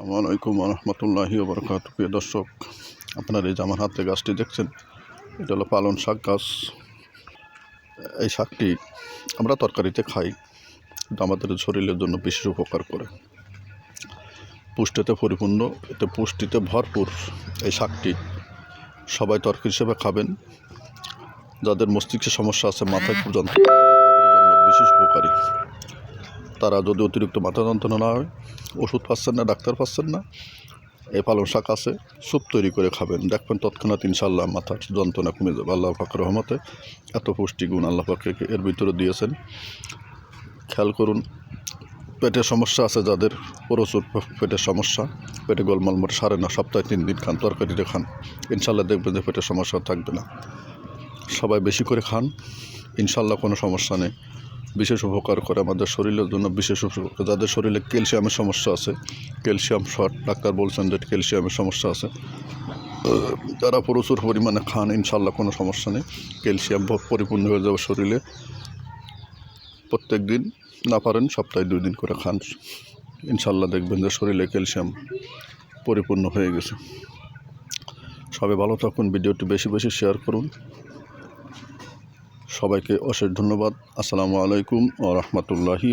আসসালামু আলাইকুম রহমতুল্লাহি বরকাত প্রিয় দর্শক, আপনার এই যে আমার হাতে গাছটি দেখছেন, এটা হলো পালন শাক গাছ। এই শাকটি আমরা তরকারিতে খাই আমাদের শরীরের জন্য বিশেষ উপকার করে। পুষ্টিতে পরিপূর্ণ, এতে পুষ্টিতে ভরপুর এই শাকটি সবাই তরকারি হিসেবে খাবেন। যাদের মস্তিষ্কের সমস্যা আছে, মাথায় জন্য বিশেষ উপকারী। তারা যদি অতিরিক্ত মাথা যন্ত্রণা না হয়, ওষুধ পাচ্ছেন না, ডাক্তার পাচ্ছেন না, এই পালং শাক আছে, স্যুপ তৈরি করে খাবেন। দেখবেন তৎক্ষণাৎ ইনশাল্লাহ মাথার যন্ত্রণা কমে যাবে। আল্লাহ পাক রহমতে এত পুষ্টিগুণ আল্লাহ পাকে এর ভিতরে দিয়েছেন। খেয়াল করুন, পেটের সমস্যা আছে যাদের, প্রচুর পেটের সমস্যা। পেটে গোলমাল মোট সারে না সপ্তাহে তিন দিন খান তরকারিতে খান। ইনশাল্লাহ দেখবেন যে পেটের সমস্যা থাকবে না। সবাই বেশি করে খান ইনশাল্লাহ কোনো সমস্যা নেই। বিশেষ উপকার করে আমাদের শরীরের জন্য, বিশেষ উপকার যাদের শরীরে ক্যালসিয়ামের সমস্যা আছে, ক্যালসিয়াম শর্ট, ডাক্তার বলছেন যে ক্যালসিয়ামের সমস্যা আছে। যারা প্রচুর পরিমাণে খান ইনশাল্লাহ কোনো সমস্যা নেই। ক্যালসিয়াম পরিপূর্ণ হয়ে যাবে শরীরে। প্রত্যেক দিন না পারেন, সপ্তাহে দুই দিন করে খান। ইনশাল্লাহ দেখবেন যে শরীরে ক্যালসিয়াম পরিপূর্ণ হয়ে গেছে। সবাই ভালো থাকুন, ভিডিওটি বেশি বেশি শেয়ার করুন। সবাইকে অশেষ ধন্যবাদ। আসসালামু আলাইকুম ও রহমতুল্লাহি